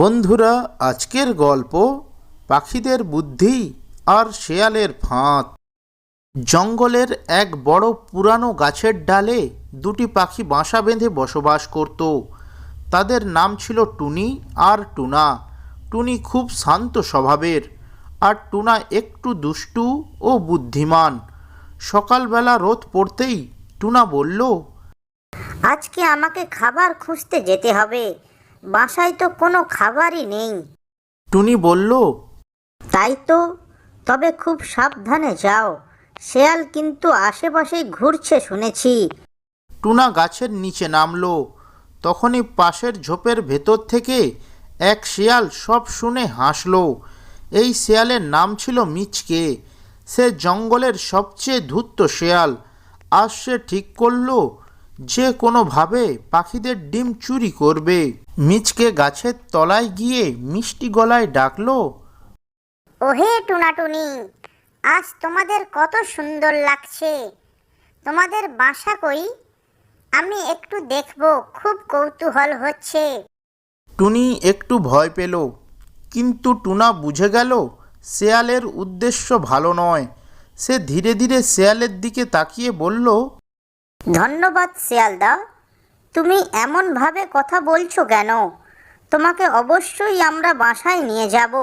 বন্ধুরা, আজকের গল্প পাখিদের বুদ্ধি আর শেয়ালের ফাঁদ। জঙ্গলের এক বড় পুরানো গাছের ডালে দুটি পাখি বাসা বেঁধে বসবাস করত। তাদের নাম ছিল টুনি আর টুনা। টুনি খুব শান্ত স্বভাবের আর টুনা একটু দুষ্টু ও বুদ্ধিমান। সকালবেলা রোদ পড়তেই টুনা বলল, আজকে আমাকে খাবার খুঁজতে যেতে হবে। বাসায় তো কোনো খাবারই নেই। টুনি বলল তাই তো তবে খুব সাবধানে যাও। শেয়াল কিন্তু আশেপাশেই ঘুরছে শুনেছি। টুনা গাছের নিচে নামলো। তখনই পাশের ঝোপের ভেতর থেকে এক শিয়াল সব শুনে হাসলো। এই শেয়ালের নাম ছিল মিচকে। সে জঙ্গলের সবচেয়ে ধূর্ত শেয়াল। আজ সে ঠিক করল যে কোনোভাবে পাখিদের ডিম চুরি করবে। মিচকে গাছের তলায় গিয়ে মিষ্টি গলায় ডাকলো ওহে টুনাটুনি আজ তোমাদের কত সুন্দর লাগছে। তোমাদের বাসা কই? আমি একটু দেখব খুব কৌতূহল হচ্ছে। টুনি একটু ভয় পেল কিন্তু টুনা বুঝে গেল শেয়ালের উদ্দেশ্য ভালো নয়। সে ধীরে ধীরে শেয়ালের দিকে তাকিয়ে বলল ধন্যবাদ শিয়ালদা। তুমি এমনভাবে কথা বলছো কেন? তোমাকে অবশ্যই আমরা বাসায় নিয়ে যাব।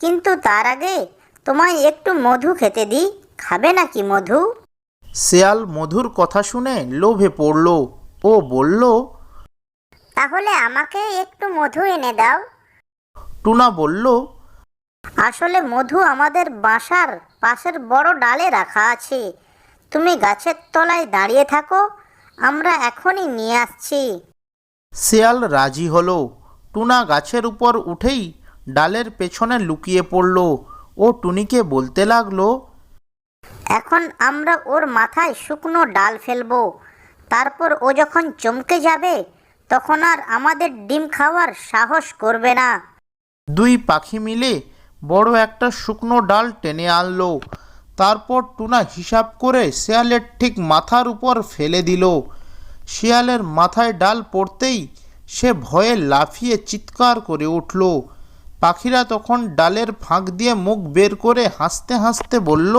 কিন্তু তার আগে তোমায় একটু মধু খেতে দিই। খাবে নাকি মধু? শেয়াল মধুর কথা শুনে লোভে পড়ল। ও বলল তাহলে আমাকে একটু মধু এনে দাও। টুনা বলল আসলে মধু আমাদের বাসার পাশের বড় ডালে রাখা আছে। তুমি গাছের তলায় দাঁড়িয়ে থাকো আমরা এখনই নিয়ে আসছি। শিয়াল রাজি হলো। টুনা গাছের উপর উঠেই ডালের পেছনে লুকিয়ে পড়ল। ও টুনিকে বলতে লাগল এখন আমরা ওর মাথায় শুকনো ডাল ফেলব। তারপর ও যখন চমকে যাবে তখন আর আমাদের ডিম খাওয়ার সাহস করবে না। দুই পাখি মিলে বড় একটা শুকনো ডাল টেনে আনলো। তারপর টুনা হিসাব করে শেয়ালের ঠিক মাথার উপর ফেলে দিল। শিয়ালের মাথায় ডাল পড়তেই সে ভয়ে লাফিয়ে চিৎকার করে উঠল। পাখিরা তখন ডালের ফাঁক দিয়ে মুখ বের করে হাসতে হাসতে বলল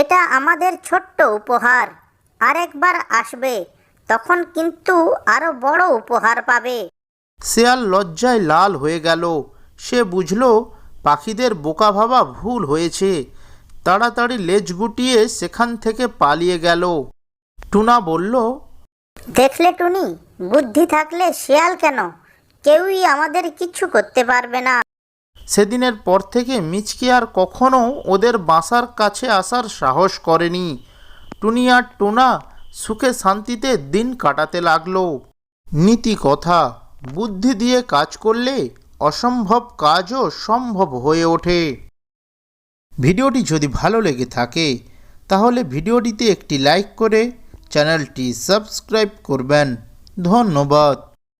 এটা আমাদের ছোট্ট উপহার। আরেকবার আসবে তখন কিন্তু আরও বড় উপহার পাবে। শেয়াল লজ্জায় লাল হয়ে গেল। সে বুঝল পাখিদের বোকা ভাবা ভুল হয়েছে। তাড়াতাড়ি লেজ গুটিয়ে সেখান থেকে পালিয়ে গেল। টুনা বলল দেখলে টুনি বুদ্ধি থাকলে শেয়াল কেন? কেউই আমাদের কিচ্ছু করতে পারবে না। সেদিনের পর থেকে মিচকে আর কখনো ওদের বাসার কাছে আসার সাহস করেনি। টুনি আর টুনা সুখে শান্তিতে দিন কাটাতে লাগল। নীতি কথা বুদ্ধি দিয়ে কাজ করলে অসম্ভব কাজও সম্ভব হয়ে ওঠে। ভিডিওটি যদি ভালো লেগে থাকে তাহলে ভিডিওটিতে একটি লাইক করে চ্যানেলটি সাবস্ক্রাইব করবেন। ধন্যবাদ।